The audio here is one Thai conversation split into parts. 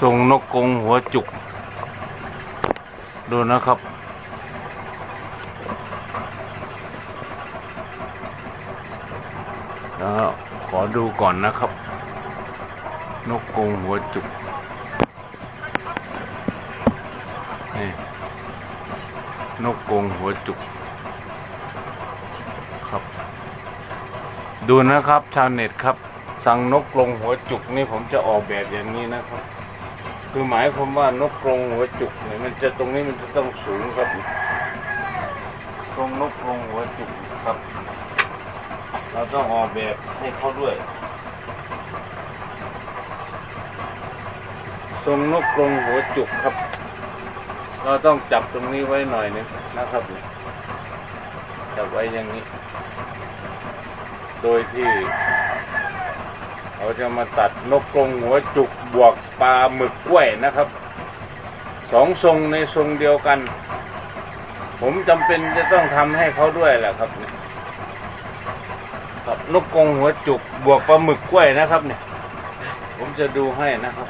ทรงนกกงหัวจุก ดูนะครับ แล้วขอดูก่อนนะครับ นกกงหัวจุก นี่ นกกงหัวจุก ครับ ดูนะครับ ชาวเน็ตครับ สั่งนกกรงหัวจุกนี่ผมจะออกแบบอย่างนี้นะครับ คือหมายความว่านกกรงหัวจุกเนี่ยมันจะตรงนี้มันจะต้องสูงครับตรงนกกรงหัวจุกครับ เราต้องออกแบบให้เขาด้วยทรงนกกรงหัวจุกครับ เราต้องจับตรงนี้ไว้หน่อยนึงนะครับจับไว้อย่างนี้ โดยที่ เราจะมาตัดนกกรงหัวจุกบวก ปลาหมึกกล้วยนะครับสองทรงในทรงเดียวกัน ผมจำเป็นจะต้องทำให้เขาด้วยแหละครับเนี่ยครับนกกงหัวจุกบวกปลาหมึกกล้วยนะครับ เนี่ย ผมจะดูให้นะครับ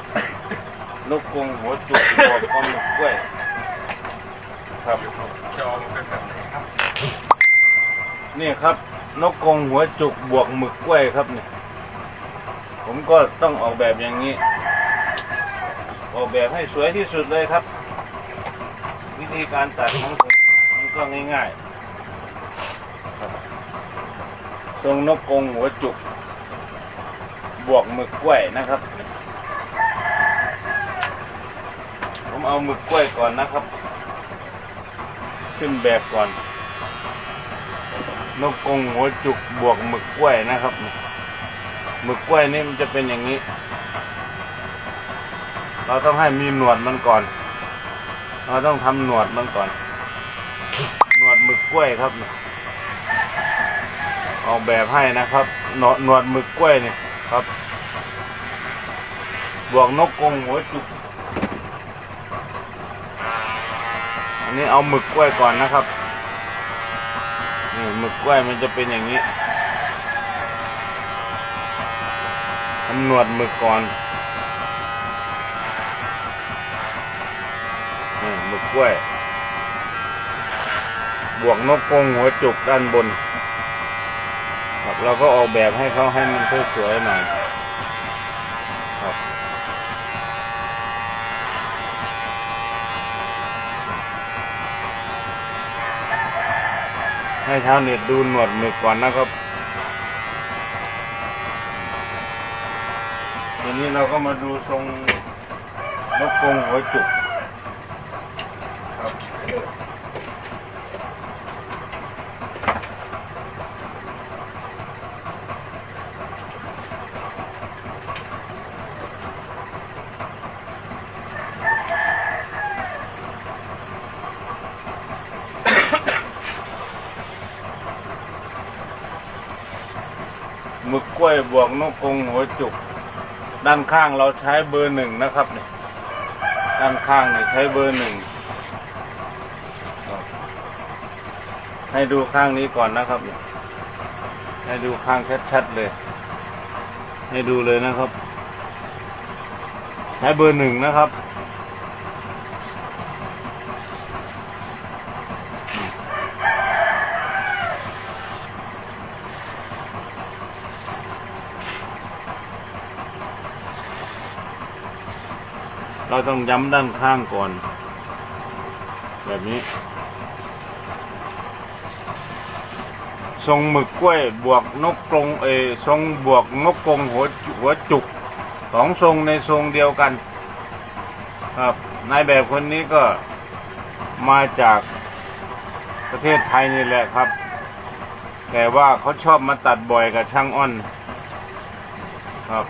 นกกงหัวจุกบวกปลาหมึกกล้วย ครับจอมันเป็นแบบไหนครับนี่ครับ นกกงหัวจุกบวกหมึกกล้วยครับเนี่ย ผมก็ต้องออกแบบอย่างนี้ ออกแบบให้สวยที่สุดเลยครับ วิธีการตัดของผมมันก็ง่ายๆทรงนกกงหัวจุก บวกหมึกกล้วยนะครับ ผมเอาหมึกกล้วยก่อนนะครับ ขึ้นแบบก่อน นกกงหัวจุกบวกหมึกกล้วยนะครับหมึกกล้วยนี่มันจะเป็นอย่างนี้ เราต้องให้มีหนวดมันก่อน เราต้องทำหนวดมันก่อน หนวดหมึกกล้วยครับออกแบบให้นะครับหนวดหนวดหมึกกล้วยเนี่ยครับ บวกนกกรงหัวจุกอันนี้เอาหมึกกล้วยก่อนนะครับนี่หมึกกล้วยมันจะเป็นอย่างนี้ทำหนวดหมึกก่อนนี่หมึ กล้วย บวกนกกรงหัวจุกด้านบน ครับเราก็ออกแบบให้เขาให้มันสวยๆหน่อยครับให้ชาวเน็ตดูหนวดหมึกก่อนนะครับทีนี้เราก็มาดูทรงนกกรงหัวจุก กล้วยบวกนกกงหัวจุก ด้านข้างเราใช้เบอร์หนึ่งนะครับเนี่ยด้านข้างเนี่ยใช้เบอร์หนึ่งให้ดูข้างนี้ก่อนนะครับเนี่ยให้ดูข้างชัดๆเลย ให้ดูเลยนะครับ ใช้เบอร์หนึ่งนะครับ เราต้องย้ำด้านข้างก่อน แบบนี้ ทรงหมึกกล้วยบวกนกกรงเอทรงบวกนกกรงหัวจุหัวจุกสองทรงในทรงเดียวกัน ครับนายแบบคนนี้ก็มาจากประเทศไทยนี่แหละครับ แต่ว่าเขาชอบมาตัดบ่อยกับช่างอ้อนครับ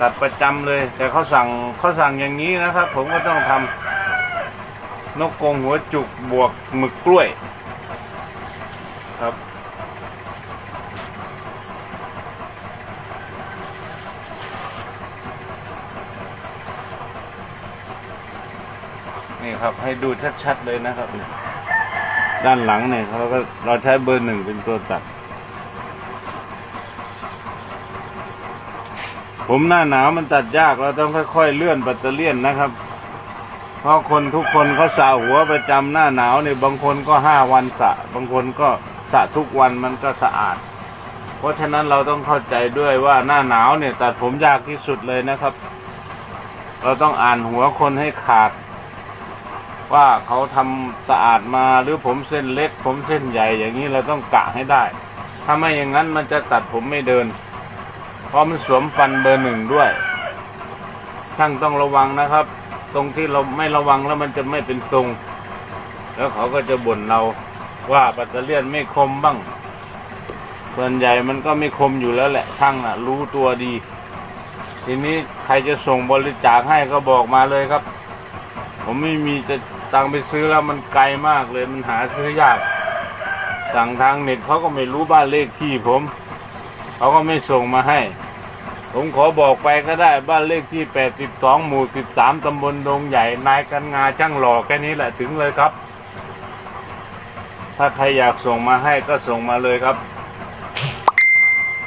ตัดประจำเลย แต่เขาสั่งเขาสั่งอย่างนี้นะครับ ผมก็ต้องทำนกกงหัวจุกบวกหมึกกล้วย ครับ นี่ครับให้ดูชัดๆเลยนะครับ ด้านหลังเนี่ยเขาก็เราใช้เบอร์หนึ่งเป็นตัวตัด ผมหน้าหนาวมันตัดยากเราต้องค่อยๆเลื่อนปัตเตอร์เลียนนะครับ เพราะคนทุกคนเขาสระหัวประจำหน้าหนาวเนี่ยบางคนก็ห้าวันสระบางคนก็สระทุกวันมันก็สะอาด เพราะฉะนั้นเราต้องเข้าใจด้วยว่าหน้าหนาวเนี่ยตัดผมยากที่สุดเลยนะครับ เราต้องอ่านหัวคนให้ขาด ว่าเขาทำสะอาดมาหรือผมเส้นเล็ก ผมเส้นใหญ่อย่างนี้เราต้องกะให้ได้ ถ้าไม่อย่างนั้นมันจะตัดผมไม่เดิน เพราะมันสวมฟันเบอร์หนึ่งด้วย ช่างต้องระวังนะครับ ตรงที่เราไม่ระวังแล้วมันจะไม่เป็นทรง แล้วเขาก็จะบ่นเราว่าปัตเตอร์เลียนไม่คมบ้าง ส่วนใหญ่มันก็ไม่คมอยู่แล้วแหละช่างน่ะ รู้ตัวดี ทีนี้ใครจะส่งบริจาคให้ก็บอกมาเลยครับ ผมไม่มีจะตังไปซื้อแล้วมันไกลมากเลยมันหาซื้อยาก สั่งทางเน็ตเขาก็ไม่รู้บ้านเลขที่ผม เขาก็ไม่ส่งมาให้ ผมขอบอกไปก็ได้บ้านเลขที่ 82 หมู่ 13 ตำบลดงใหญ่ นายกันงาช่างหล่อแค่นี้แหละถึงเลยครับ ถ้าใครอยากส่งมาให้ก็ส่งมาเลยครับ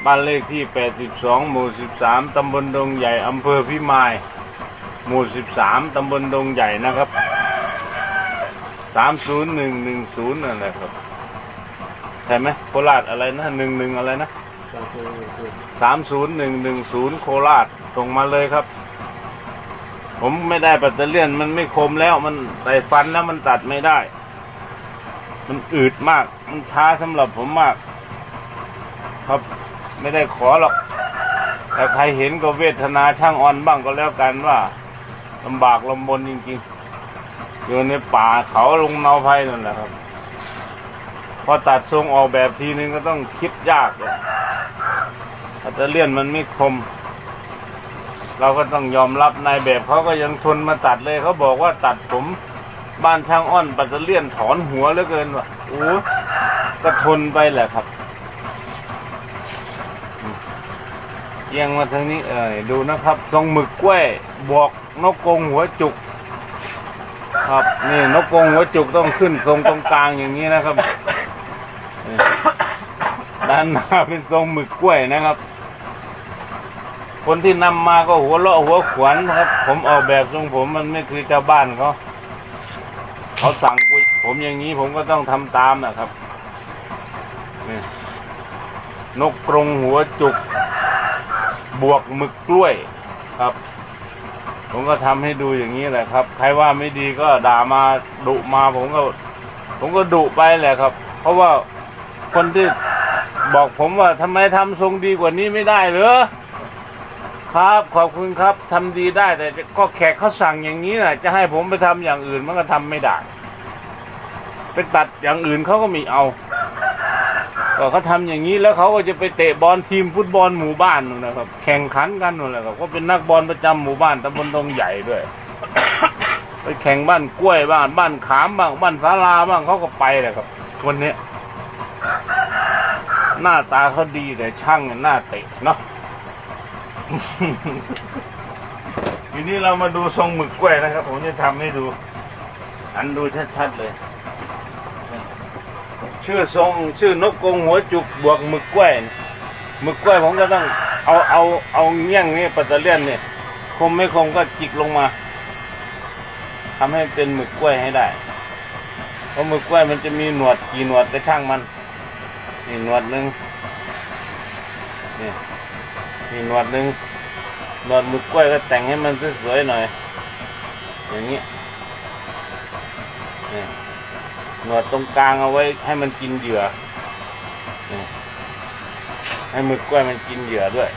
บ้านเลขที่ 82 หมู่ 13 ตำบลดงใหญ่ อำเภอพิมาย หมู่ 13 ตำบลดงใหญ่นะครับ 30110นั่นแหละครับใช่ไหมโคราชอะไรนะ11อะไรนะ 30110โคราชส่งมาเลยครับ ผมไม่ได้ปัตเตอร์เลียนมันไม่คมแล้วมันใส่ฟันแล้วมันตัดไม่ได้ มันอืดมาก มันช้าสำหรับผมมาก ครับไม่ได้ขอหรอกแต่ใครเห็นก็เวทนาช่างอ่อนบ้างก็แล้วกันว่าลำบากลำบนจริงๆ อยู่ในป่าเขาลงเนาไผ่นั่นแหละครับ พอตัดทรงออกแบบทีนึงก็ต้องคิดยากเลย ปัตเตอร์เลียนมันไม่คม เราก็ต้องยอมรับนายแบบเขาก็ยังทนมาตัดเลยเขาบอกว่าตัดผมบ้านช่างอ้อนปัตเตเลี่ยนถอนหัวเหลือเกินว่ะโอ้ก็ทนไปแหละครับเอียงมาทางนี้เออดูนะครับ ทรงหมึกกล้วยบวกนกกงหัวจุก ครับนี่นกกงหัวจุกต้องขึ้นทรงตรงกลางอย่างนี้นะครับด้านหน้าเป็นทรงหมึกกล้วยนะครับ คนที่นำมาก็หัวเราะหัวขวัญครับ ผมออกแบบทรงผมมันไม่คือชาวบ้านเขาเขาสั่งผมอย่างนี้ผมก็ต้องทำตามนะครับนี่นกกรงหัวจุก บวกหมึกกล้วยครับ ผมก็ทำให้ดูอย่างนี้แหละครับ ใครว่าไม่ดีก็ด่ามาดุมาผมก็ ผมก็ดุไปแหละครับ เพราะว่าคนที่บอกผมว่าทำไมทำทรงดีกว่านี้ไม่ได้เหรอ ครับขอบคุณครับทำดีได้แต่ก็แขกเขาสั่งอย่างนี้นะจะให้ผมไปทำอย่างอื่นมันก็ทำไม่ได้ ไปตัดอย่างอื่นเขาก็ไม่เอาก็เขาทำอย่างนี้แล้วเขาก็จะไปเตะบอลทีมฟุตบอลหมู่บ้านนู่นนะครับ แข่งขันกันนู่นแหละครับก็เป็นนักบอลประจำหมู่บ้านตำบลดงใหญ่ด้วย ไปแข่งบ้านกล้วยบ้านบ้านขามบ้างบ้านสาลาบ้างเขาก็ไปแหละครับคนนี้หน้าตาเขาดีแต่ช่างเนี่ยหน้าเตะเนาะ ทีนี้เรามาดูทรงหมึกกล้วยนะครับ ผมจะทำให้ดู อันดูชัดๆเลย ชื่อทรงชื่อนกกงหัวจุกบวกหมึกกล้วยหมึกกล้วยผมก็ต้องเอาเอาเอาเงี้ยงนี่ปัตเตเลียนเนี่ยคมไม่คมก็จิกลงมาทำให้เป็นหมึกกล้วยให้ได้ เพราะหมึกกล้วยมันจะมีหนวดกี่หนวดก็ช่างมันนี่หนวดหนึ่งนี่ นี่หนวดหนึ่งหนวดมึกกล้วยก็แต่งให้มันสวยๆหน่อย อย่างนี้นี่หนวดตรงกลางเอาไว้ให้มันกินเหยื่อ ให้มึกกล้วยมันกินเหยื่อด้วย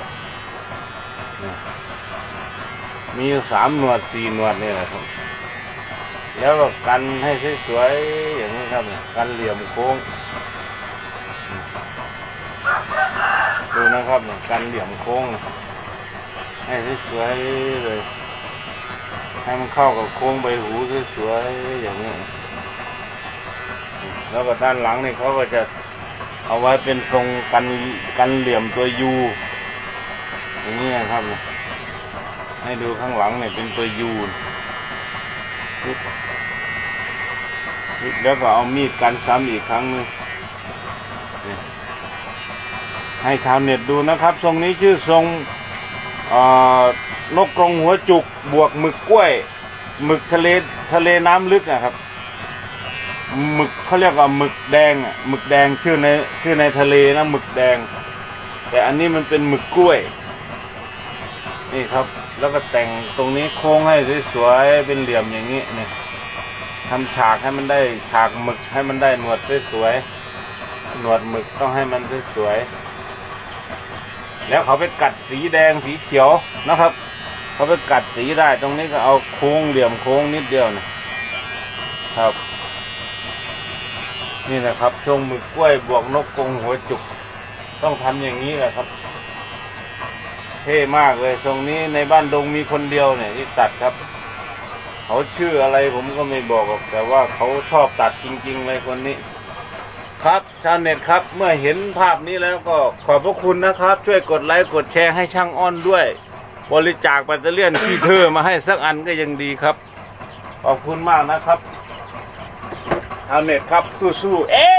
มีสามหนวดสี่หนวดนี่แหละครับ แล้วก็กันให้สวยๆอย่างนี้ครับ กันเหลี่ยมโค้ง ดูนะครับเนี่ยกันเหลี่ยมโค้งให้สวยๆเลย ให้มันเข้ากับโค้งใบหูสวยๆอย่างนี้ แล้วก็ด้านหลังนี่เขาก็จะเอาไว้เป็นทรงกันกันเหลี่ยมตัวยูอย่างนี้นะครับเนี่ยให้ดูข้างหลังเนี่ยเป็นตัวยูแล้วก็เอามีดกันซ้ำอีกครั้งนึงนี่ ให้ชาวเน็ตดูนะครับ ทรงนี้ชื่อทรงนกกรงหัวจุกบวกหมึกกล้วยหมึกทะเลทะเลน้ำลึกอะครับหมึกเขาเรียกว่าหมึกแดงอะหมึกแดงชื่อในชื่อในทะเลนะหมึกแดง แต่อันนี้มันเป็นหมึกกล้วย นี่ครับ แล้วก็แต่งตรงนี้โค้งให้สวยๆเป็นเหลี่ยมอย่างนี้เนี่ยทำฉากให้มันได้ฉากหมึกให้มันได้หนวดสวยๆหนวดหมึกต้องให้มันสวยๆ แล้วเขาไปกัดสีแดงสีเขียวนะครับ เขาไปกัดสีได้ตรงนี้ก็เอาโค้งเหลี่ยมโค้งนิดเดียวนะครับ นี่นะครับช่วงมึกกล้วยบวกนกกงหัวจุก ต้องทำอย่างนี้แหละครับ เท่มากเลยตรงนี้ในบ้านดงมีคนเดียวเนี่ยที่ตัดครับ เขาชื่ออะไรผมก็ไม่บอกหรอกแต่ว่าเขาชอบตัดจริง ๆ เลยคนนี้ ครับ ชาวเน็ตครับ เมื่อเห็นภาพนี้แล้วก็ขอบพระคุณนะครับ ช่วยกดไลค์กดแชร์ให้ช่างอ้อนด้วย บริจาคแบตเตอรี่ที่เธอมาให้สักอันก็ยังดีครับ ขอบคุณมากนะครับ ชาวเน็ตครับสู้ๆเอ๊